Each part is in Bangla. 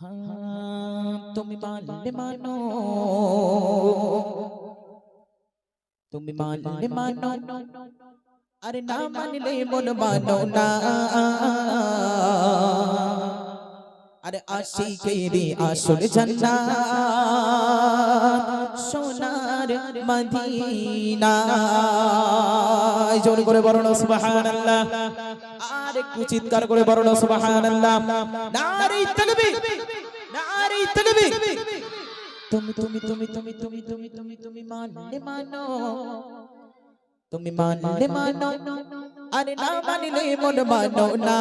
হ্যাঁ, তুমি মানলে মানো। তুমি মানলে মানো। আরে না মানলে মন মানো না। আরে আশিকেরি আসল জান্নাত। মদিনা। করে না সুবহানাল্লাহ। আর চিৎকার করে না সুবহানাল্লাহ। নারী তুমি তুমি তুমি তুমি তুমি মানলে মানো। আরে না মানলে মন মানো না।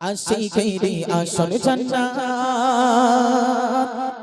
আশিকেরি আসল জান্নাত।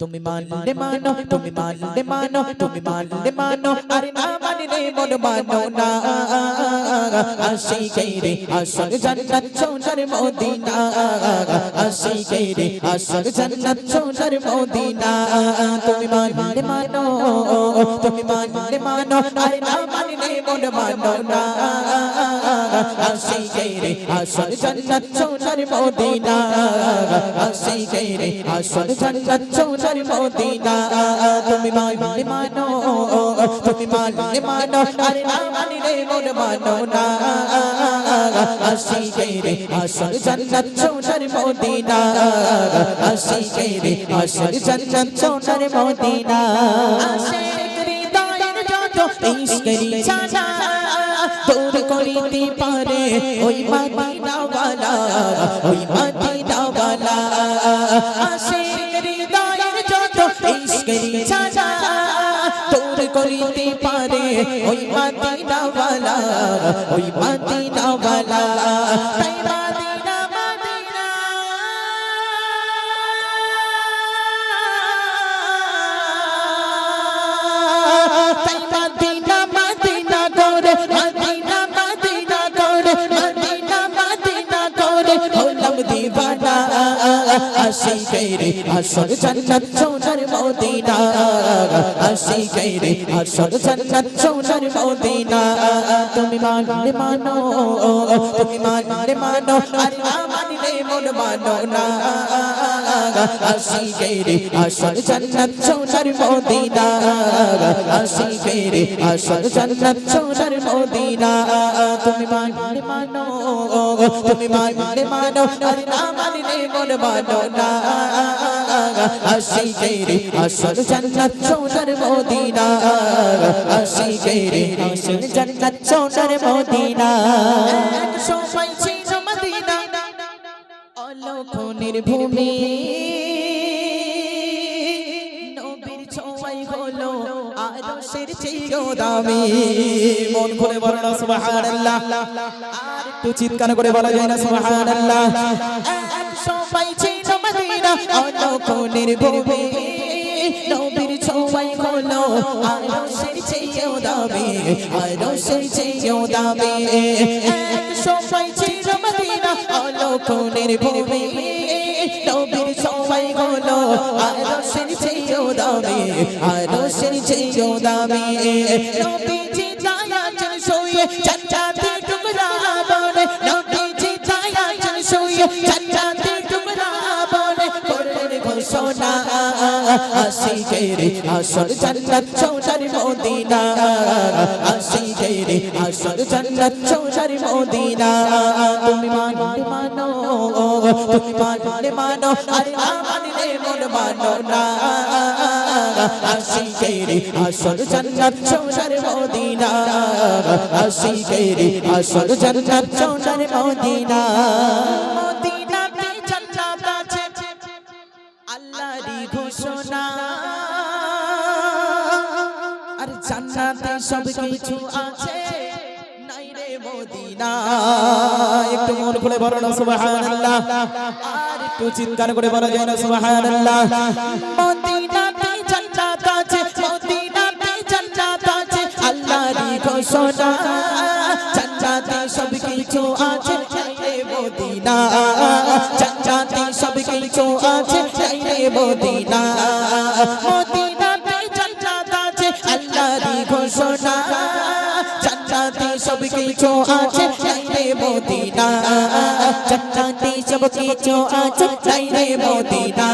তুমি মানলে মানো তুমি মানলে মানো তুমি মানলে মানো আরে না মানলে মন মানো না। আসি রে আসল জান্নাত সোনার মদিনা। আসি রে আসল জান্নাত সোনার মদিনা। তুমি মানলে মানো তুমি মানলে মানো আরে না মানলে মন মানো না। রে, আসল জান্নাত সোনার মদিনা। আসি রে, আসল জান্নাত সোনার মদিনা। তুমি মানলে মানো, তুমি মানলে মানো, আরে না মানলে মন মানো না। আসি রে, আসল জান্নাত সোনার মদিনা। আসি রে, আসল জান্নাত সোনার মদিনা। আশিক হৃদয়ের যত ইশকেরি ছানা তোর করিতে পারে। ওই মদিনাওয়ালা ওই মদিনাওয়ালা। আশিক হৃদয়ের যত ইশকের ছানা তোর করিতে পারে। ওই মদিনাওয়ালা ওই মদিনাওয়ালা। তাই দিবানা আসি গেরে আসল জান্নাত সোনার মদিনা। আসি গেরে আসল জান্নাত সোনার মদিনা। তুমি মানলে মানো, তুমি মানলে মানো না মানলে মন মানো তুমি মানলে মানো, তুমি মানলে মানো মানলে মন মানো না। আসি গেরে আসল জান্নাত সোনার মদিনা। আসি গেরে আসল জান্নাত সোনার মদিনা। সময় ছিল মন খুলে বলো না, সুবহানাল্লাহ। আর চিৎকার করে বলা যায় না, সুবহানাল্লাহ। সবাই ছিল মদিনা অনকনের ভুবে নবীর ছোঁয়ায় খোলো আরশের চেয়েও দাবি আরশের চেয়েও দাবি এক সবাই ছিল মদিনা অনকনের ভুবে নবীর ছোঁয়ায় খোলো আরশের চেয়েও দাবি আরশের চেয়েও দাবি নবীজি দাঁড়া চল শুয়ে আশিকের আসর জান্নাত চৌচারি মদিনা। আশিকের আসর জান্নাত চৌচারি মদিনা। তুমি মানলে মানো, তুমি মানলে মানো, আরে না মানলে মন মানো না। আশিকের আসর জান্নাত চৌচারি মদিনা। আশিকের আসর জান্নাত চৌচারি মদিনা। জান্নাতে সব কিছু আছে। নাই রে মদিনা। একটু মন খুলে বলো না সুবহানাল্লাহ। আর একটু চিৎকার করে বলা যায় না সুবহানাল্লাহ। মদিনাতে জান্নাত আছে মদিনাতে জান্নাত আছে আল্লাহরই ঘোষণা। জান্নাতে সব কিছু আছে নাই রে মদিনা। জান্নাতে কিছু আছে নাই রে মদিনা। আল্লাহরই ঘোষণা জান্নাতে সব কিছু আছে নাই রে মদিনা। জান্নাতে সব কিছু আছে নাই রে মদিনা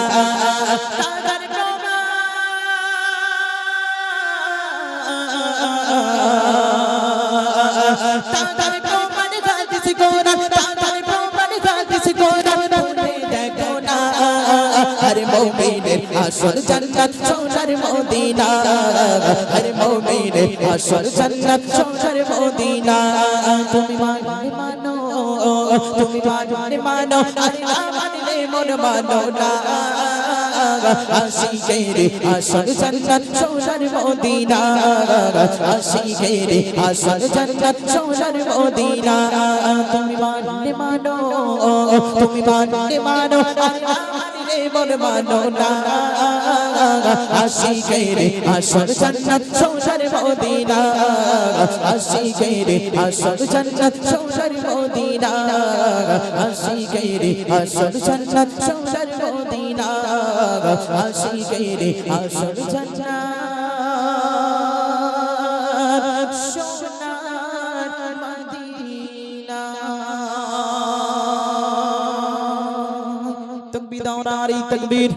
তাদের প্রমাণ, গাদিস গোরা আসল জান্নাত সোনার মদিনা। হর মুমিনের আসল জান্নাত সোনার মদিনা। তুমি মানে মানো, তুমি মানে মানো আল্লাহ মানলে মন মানো না। আশিকের তুমি মানে মানো মানলে মন মানো না। আশিকের আসল জান্নাত সোনার মদিনা। আশিকের আসল জান্নাত সোনার মদিনা। আশিকের আসল জান্নাত সোনার মদিনা। আশিকের আসল জান্নাত। তকবীর দাও নারী তকবীর।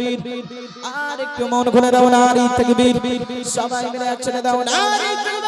আর একটু মন খুলে দাও, নারী তকবীর। সবাই মিলে একসাথে দাও, নারী তকবীর।